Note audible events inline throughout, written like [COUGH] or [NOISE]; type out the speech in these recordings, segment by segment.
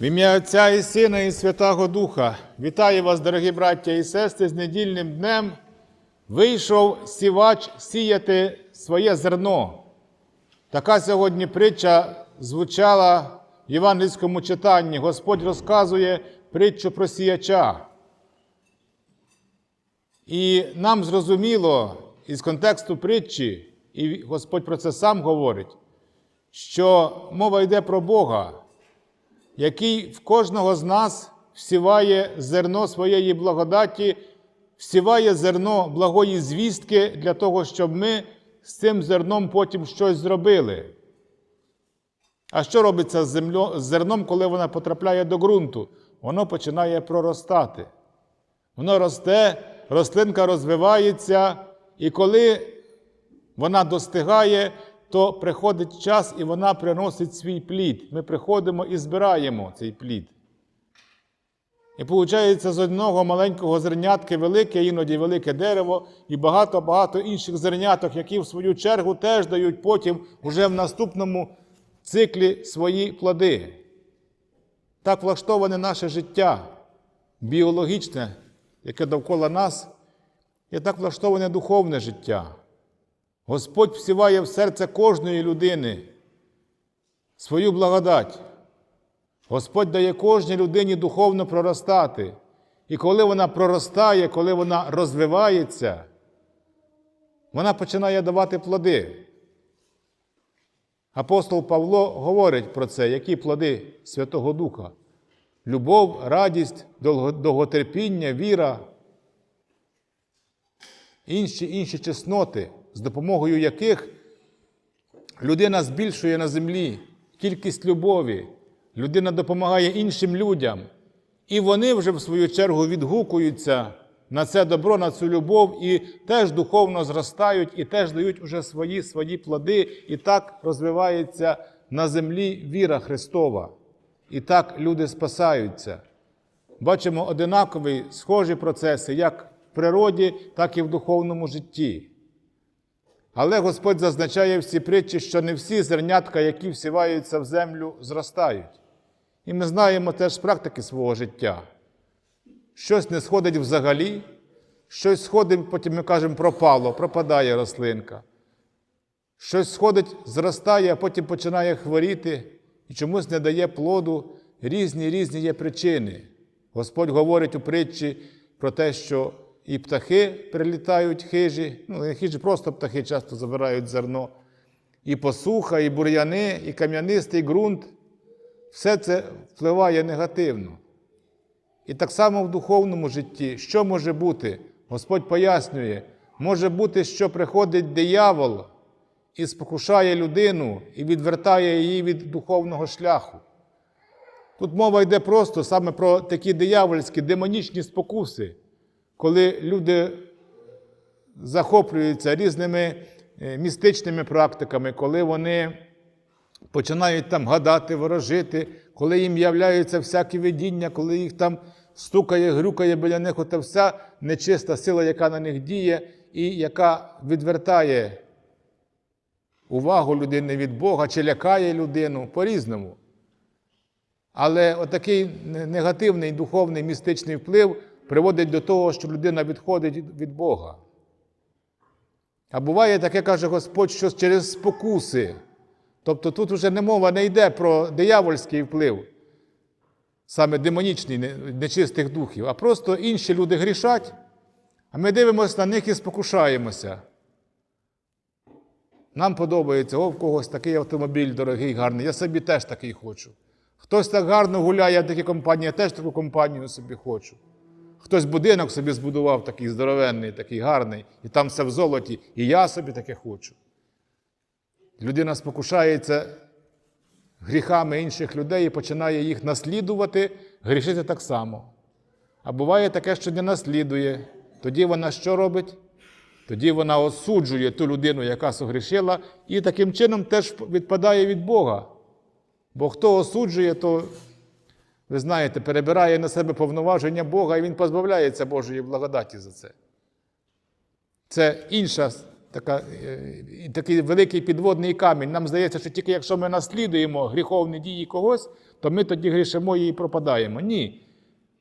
В ім'я Отця і Сина, і Святого Духа. Вітаю вас, дорогі браття і сестри, з недільним днем. Вийшов сівач сіяти своє зерно. Така сьогодні притча звучала в євангельському читанні. Господь розказує притчу про сіяча. І нам зрозуміло із контексту притчі, і Господь про це сам говорить, що мова йде про Бога, який в кожного з нас всіває зерно своєї благодаті, всіває зерно благої звістки для того, щоб ми з цим зерном потім щось зробили. А що робиться з, землю, з зерном, коли вона потрапляє до ґрунту? Воно починає проростати. Воно росте, рослинка розвивається, і коли вона достигає, то приходить час і вона приносить свій плід. Ми приходимо і збираємо цей плід. І виходить, з одного маленького зернятки велике, іноді велике дерево, і багато-багато інших зерняток, які в свою чергу теж дають потім уже в наступному циклі свої плоди. Так влаштоване наше життя біологічне, яке довкола нас, і так влаштоване духовне життя. Господь всіває в серце кожної людини свою благодать. Господь дає кожній людині духовно проростати. І коли вона проростає, коли вона розвивається, вона починає давати плоди. Апостол Павло говорить про це, які плоди Святого Духа: любов, радість, довготерпіння, віра, інші інші чесноти, з допомогою яких людина збільшує на землі кількість любові, людина допомагає іншим людям, і вони вже в свою чергу відгукуються на це добро, на цю любов, і теж духовно зростають, і теж дають уже свої свої плоди, і так розвивається на землі віра Христова. І так люди спасаються. Бачимо одинакові схожі процеси, як в природі, так і в духовному житті. Але Господь зазначає в цій притчі, що не всі зернятка, які всіваються в землю, зростають. І ми знаємо теж з практики свого життя. Щось не сходить взагалі, щось сходить, потім ми кажемо, пропало, пропадає рослинка. Щось сходить, зростає, а потім починає хворіти і чомусь не дає плоду. Різні різні є причини. Господь говорить у притчі про те, що і птахи прилітають хижі, ну, не хижі, просто птахи часто забирають зерно, і посуха, і бур'яни, і кам'янистий ґрунт. Все це впливає негативно. І так само в духовному житті, що може бути? Господь пояснює, може бути, що приходить диявол і спокушає людину і відвертає її від духовного шляху. Тут мова йде просто саме про такі диявольські, демонічні спокуси, коли люди захоплюються різними містичними практиками, коли вони починають там гадати, ворожити, коли їм являються всякі видіння, коли їх там стукає, грюкає біля них ота вся нечиста сила, яка на них діє, і яка відвертає увагу людини від Бога чи лякає людину по-різному. Але отакий негативний духовний містичний вплив приводить до того, що людина відходить від Бога. А буває таке, каже Господь, що через спокуси. Тобто тут вже не мова не йде про диявольський вплив, саме демонічний нечистих духів, а просто інші люди грішать, а ми дивимося на них і спокушаємося. Нам подобається, о, в когось такий автомобіль дорогий, гарний, я собі теж такий хочу. Хтось так гарно гуляє в такій компанії, я теж таку компанію собі хочу. Хтось будинок собі збудував такий здоровенний, такий гарний, і там все в золоті, і я собі таке хочу. Людина спокушається гріхами інших людей і починає їх наслідувати, грішити так само. А буває таке, що не наслідує. Тоді вона що робить? Тоді вона осуджує ту людину, яка согрішила, і таким чином теж відпадає від Бога. Бо хто осуджує, то, ви знаєте, перебирає на себе повноваження Бога, і він позбавляється Божої благодаті за це. Це інша така, е, такий великий підводний камінь. Нам здається, що тільки якщо ми наслідуємо гріховні дії когось, то ми тоді грішимо і пропадаємо. Ні.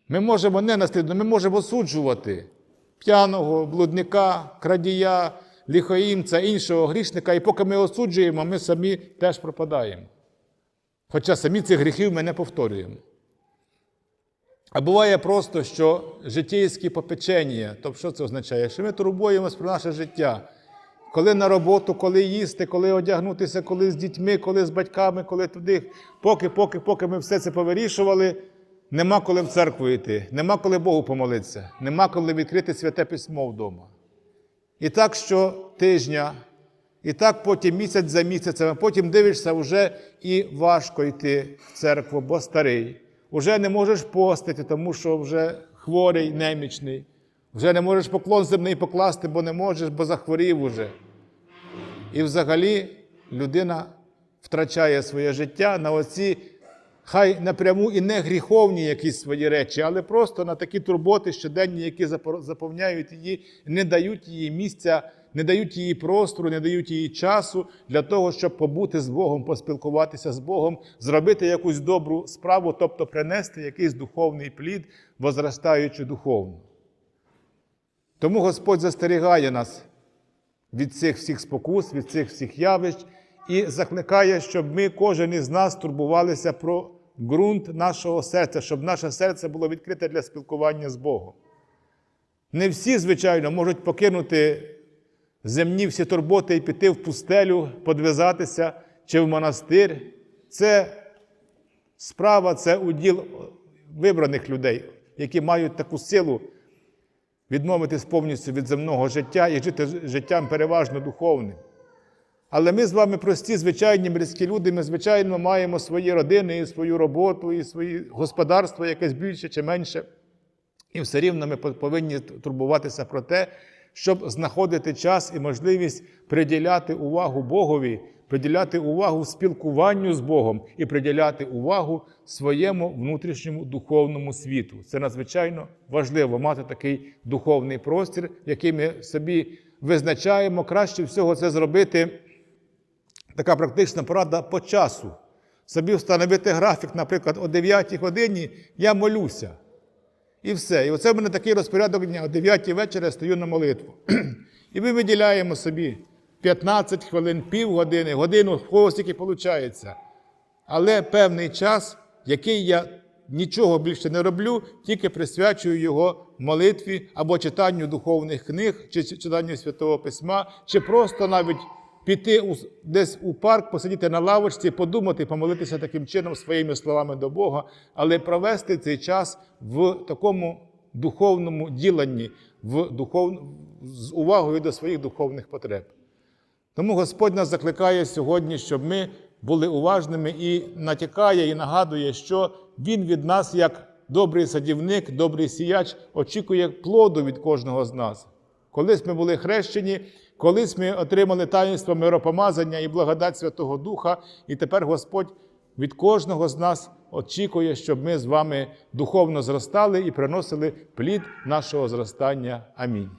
Ми можемо не наслідувати, ми можемо осуджувати п'яного, блудника, крадія, ліхоїмця, іншого грішника, і поки ми осуджуємо, ми самі теж пропадаємо. Хоча самі цих гріхів ми не повторюємо. А буває просто, що життєйські попечення, тобто що це означає? Що ми турбуємось про наше життя. Коли на роботу, коли їсти, коли одягнутися, коли з дітьми, коли з батьками, коли туди. Поки, поки, поки ми все це повирішували, нема коли в церкву йти, нема коли Богу помолитися, нема коли відкрити святе письмо вдома. І так що тижня, і так потім місяць за місяцем, потім дивишся, вже і важко йти в церкву, бо старий. Уже не можеш постити, тому що вже хворий, немічний. Вже не можеш поклон земний покласти, бо не можеш, бо захворів уже. І взагалі людина втрачає своє життя на оці, хай напряму і не гріховні якісь свої речі, але просто на такі турботи щоденні, які заповняють її, не дають їй місця, не дають їй простору, не дають їй часу для того, щоб побути з Богом, поспілкуватися з Богом, зробити якусь добру справу, тобто принести якийсь духовний плід, возростаючи духовно. Тому Господь застерігає нас від цих всіх спокус, від цих всіх явищ і закликає, щоб ми, кожен із нас, турбувалися про ґрунт нашого серця, щоб наше серце було відкрите для спілкування з Богом. Не всі, звичайно, можуть покинути земні всі турботи і піти в пустелю, подвизатися чи в монастир. Це справа, це уділ вибраних людей, які мають таку силу відмовитись повністю від земного життя і жити життям переважно духовним. Але ми з вами прості, звичайні мирські люди, ми, звичайно, маємо свої родини, і свою роботу, і свої господарство якесь більше чи менше. І все рівно ми повинні турбуватися про те, щоб знаходити час і можливість приділяти увагу Богові, приділяти увагу спілкуванню з Богом і приділяти увагу своєму внутрішньому духовному світу. Це надзвичайно важливо мати такий духовний простір, який ми собі визначаємо. Краще всього це зробити. Така практична порада по часу. Собі встановити графік, наприклад, о 9 годині я молюся. І все. І оце в мене такий розпорядок дня. О 9 вечора я стою на молитву. [CLEARS THROAT] І ми виділяємо собі 15 хвилин, півгодини, годину, кого скільки виходить. Але певний час, який я нічого більше не роблю, тільки присвячую його молитві або читанню духовних книг, чи читанню Святого Письма, чи просто навіть піти десь у парк, посидіти на лавочці, подумати, помолитися таким чином своїми словами до Бога, але провести цей час в такому духовному діленні, в духов... з увагою до своїх духовних потреб. Тому Господь нас закликає сьогодні, щоб ми були уважними і натякає, і нагадує, що Він від нас, як добрий садівник, добрий сіяч, очікує плоду від кожного з нас. Колись ми були хрещені, колись ми отримали таїнство миропомазання і благодать Святого Духа, і тепер Господь від кожного з нас очікує, щоб ми з вами духовно зростали і приносили плід нашого зростання. Амінь.